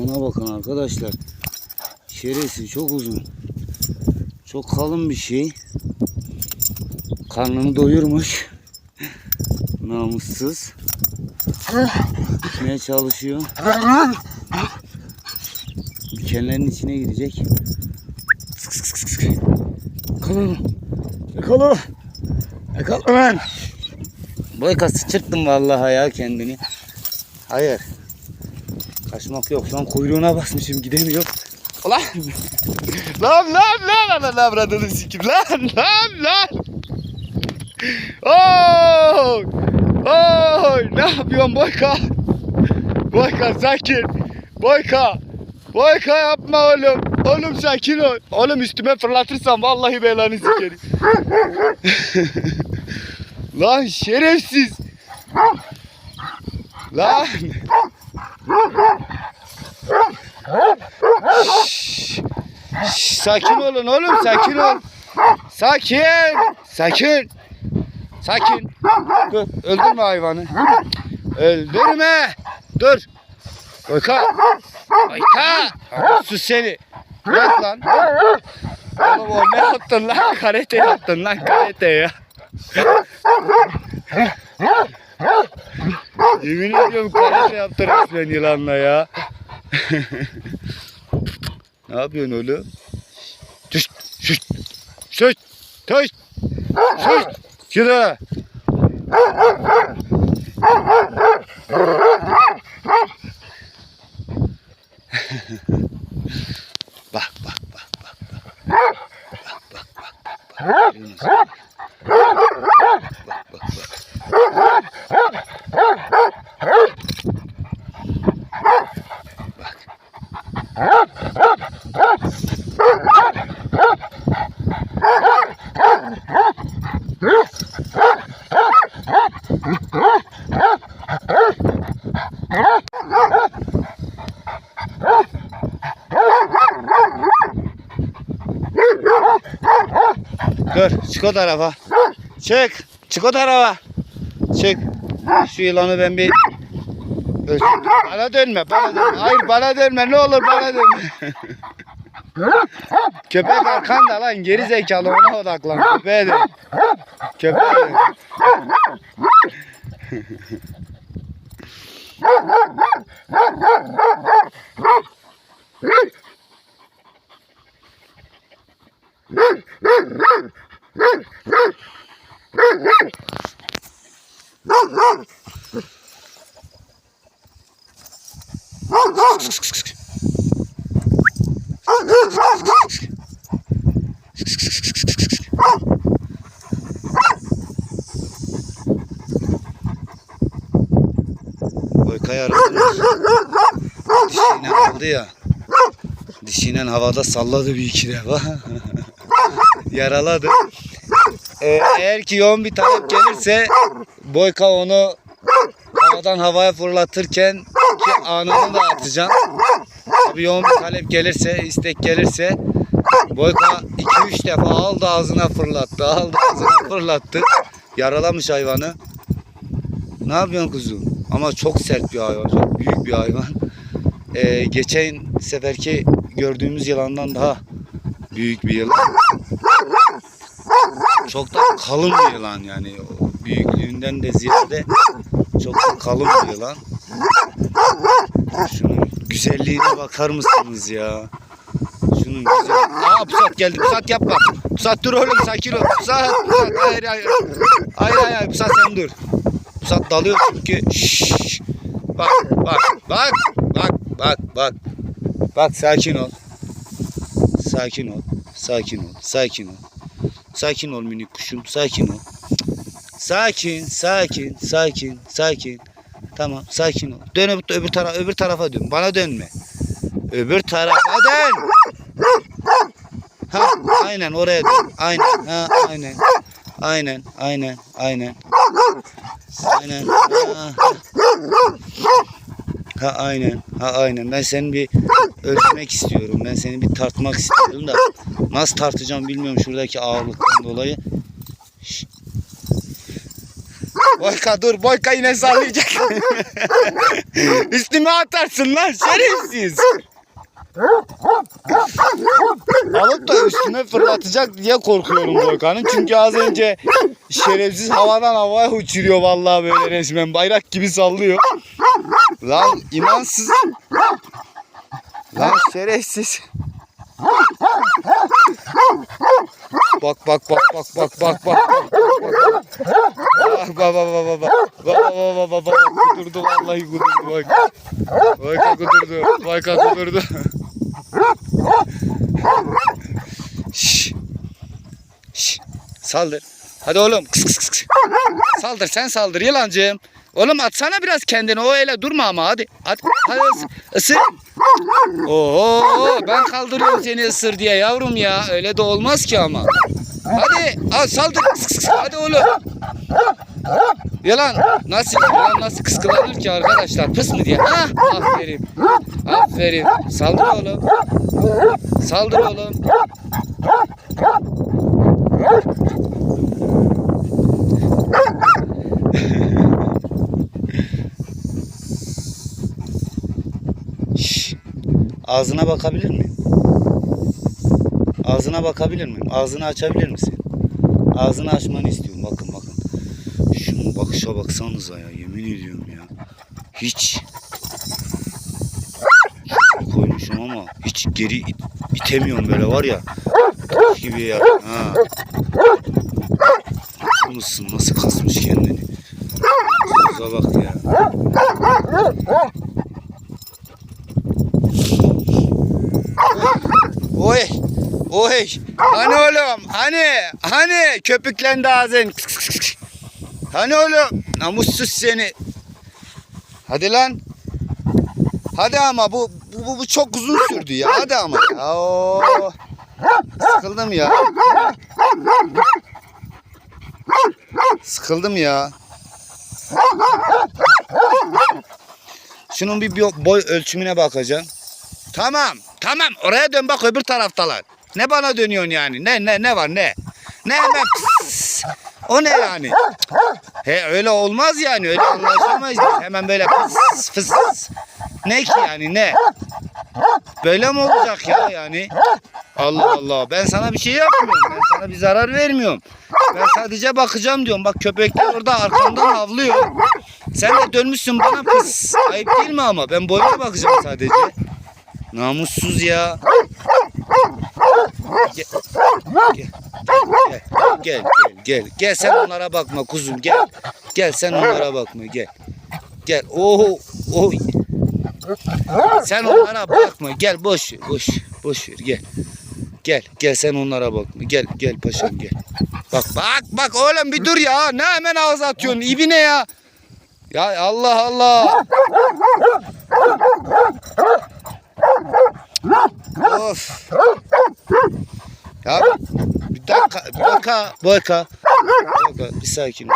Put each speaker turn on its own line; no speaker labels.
Ona bakın arkadaşlar. Şeresi çok uzun. Çok kalın bir şey. Karnını doyurmuş. Namussuz. Gitmeye çalışıyor. Dikenlerin içine girecek. Sık sık sık sık. Yakala. Yakala. Yakala lan. Boyka sıçırttın vallahi ya kendini. Hayır. Kaçmak yok. Şu an kuyruğuna basmışım gidemiyor. Ulan. lan lan lan lan lan avradını sikim lan lan lan. Oy! Oy! Ne yapıyorsun Boyka? Boyka sakin. Boyka. Boyka yapma oğlum. Oğlum sakin ol. Oğlum üstüme fırlatırsan vallahi belanı sikerim. lan şerefsiz. Lan. Şşş, sakin olun oğlum sakin ol. Sakin. Sakin. Sakin. Dur öldürme hayvanı. Öldürme. Dur. Oyka. Oyka. Sus seni. Bırak lan. Oğlum o ne yaptın lan? Karate yaptın lan karate ya. Yemin ediyorum karate yaptı resmen yılanla ya. ne yapıyorsun oğlum? Düş, düş, düş, düş, düş, şuraya. bak bak bak bak bak. Bak bak bak bak. bak. Görüyor musun? Bak bak bak. Dur çık o tarafa. Çık. Çık o tarafa. Çık. Şu yılanı ben bir ölçeyim. Bana dönme. Bana dönme. Hayır bana dönme. Ne olur bana dönme. Köpek arkanda lan. Geri zekalı ona odaklan. Köpeğe dön. Köpeğe dön. Boykayı aradınız. Dişiyle aldı ya. Dişiyle havada salladı bir iki defa. Yaraladı. Ee, eğer ki yoğun bir talep gelirse Boyka onu havadan havaya fırlatırken ki anını da atacağım. Tabii yoğun bir talep gelirse, istek gelirse Boyka 2-3 defa aldı ağzına fırlattı, aldı ağzına fırlattı. Yaralamış hayvanı. Ne yapıyorsun kuzum? Ama çok sert bir hayvan, çok büyük bir hayvan. Ee, geçen seferki gördüğümüz yılandan daha büyük bir yılan. Çok da kalın bir yılan yani. Büyüklüğünden de ziyade çok da kalın bir yılan. Şunun güzelliğine bakar mısınız ya? Şunun güzel. Aa pusat geldi. Pusat yapma. Pusat dur oğlum sakin ol. Pusat. Pusat. Hayır hayır. Hayır hayır. hayır. Pusat sen dur. Pusat dalıyor çünkü. Şşş. Bak bak bak bak bak bak. Bak sakin ol. Sakin ol. Sakin ol. Sakin ol. Sakin ol minik kuşum. Sakin ol. Sakin, sakin, sakin, sakin. Tamam, sakin ol. Dön öbür, öbür tarafa, öbür tarafa dön. Bana dönme. Öbür tarafa dön. Ha, aynen oraya dön. Aynen. Ha, aynen. Aynen, aynen, aynen. Aynen. Ha, ha aynen. Ha aynen. Ben seni bir ölçmek istiyorum. Ben seni bir tartmak istiyorum da nasıl tartacağım bilmiyorum şuradaki ağırlıktan dolayı. Boyka dur Boyka yine sallayacak. Üstüme atarsın lan şerefsiz. Alıp da üstüme fırlatacak diye korkuyorum Boyka'nın. Çünkü az önce şerefsiz havadan havaya uçuruyor vallahi böyle resmen. Bayrak gibi sallıyor. Lan imansız. Lan şerefsiz. Bak bak bak bak bak bak bak Baba baba baba. Baba baba baba baba. Kudurdu vallahi kudurdu bak. Bak kudurdu. Bak kudurdu. Şş. Şş. Saldır. Hadi oğlum. Kıs kıs kıs. Saldır sen saldır yılancığım. Oğlum atsana biraz kendini. O öyle durma ama hadi. At, hadi ısı. ısı. Oo ben kaldırıyorum seni ısır diye yavrum ya. Öyle de olmaz ki ama. Hadi al saldır. Hadi oğlum. Yalan. Nasıl yalan nasıl kıskılanır ki arkadaşlar? Pıs mı diye. Ah aferin. Aferin. Saldır oğlum. Saldır oğlum. Şşş. Ağzına bakabilir miyim? Ağzına bakabilir miyim? Ağzını açabilir misin? Ağzını açmanı istiyorum. Bakın bakın. Şunun bakışa baksanıza ya. Yemin ediyorum ya. Hiç. Şöyle koymuşum ama hiç geri it- itemiyorum böyle var ya. Gibi ya. Ha. Mısın nasıl kasmış kendini? Kıza bak ya. Oy. Oy. Hani oğlum? Hani? Hani? Köpüklendi ağzın. Hani oğlum? Namussuz seni. Hadi lan. Hadi ama bu bu, bu, bu çok uzun sürdü ya. Hadi ama ya. Oo. Sıkıldım ya. Sıkıldım ya. Şunun bir boy ölçümüne bakacağım. Tamam. Tamam. Oraya dön bak öbür taraftalar. Ne bana dönüyorsun yani? Ne ne ne var ne? Ne hemen pıs. O ne yani? He öyle olmaz yani. Öyle anlaşamayız biz. Hemen böyle pıs fıs. Ne ki yani ne? Böyle mi olacak ya yani? Allah Allah. Ben sana bir şey yapmıyorum. Ben sana bir zarar vermiyorum. Ben sadece bakacağım diyorum. Bak köpekler orada arkamdan havlıyor. Sen de dönmüşsün bana pıs. Ayıp değil mi ama? Ben boyuna bakacağım sadece. Namussuz ya. Gel. Gel. Gel. Gel. Gel. Gel sen onlara bakma kuzum gel. Gel sen onlara bakma gel. Gel. Oo. Oy. Sen onlara bakma. Gel boş ver. Boş. Boş ver gel. Gel. Gel sen onlara bakma. Gel. Gel paşam gel. Bak bak bak oğlum bir dur ya. Ne hemen ağza atıyorsun? İbine ya. Ya Allah Allah. Of. Ya bir dakika, bir dakika. Boyka. Boyka bir sakin.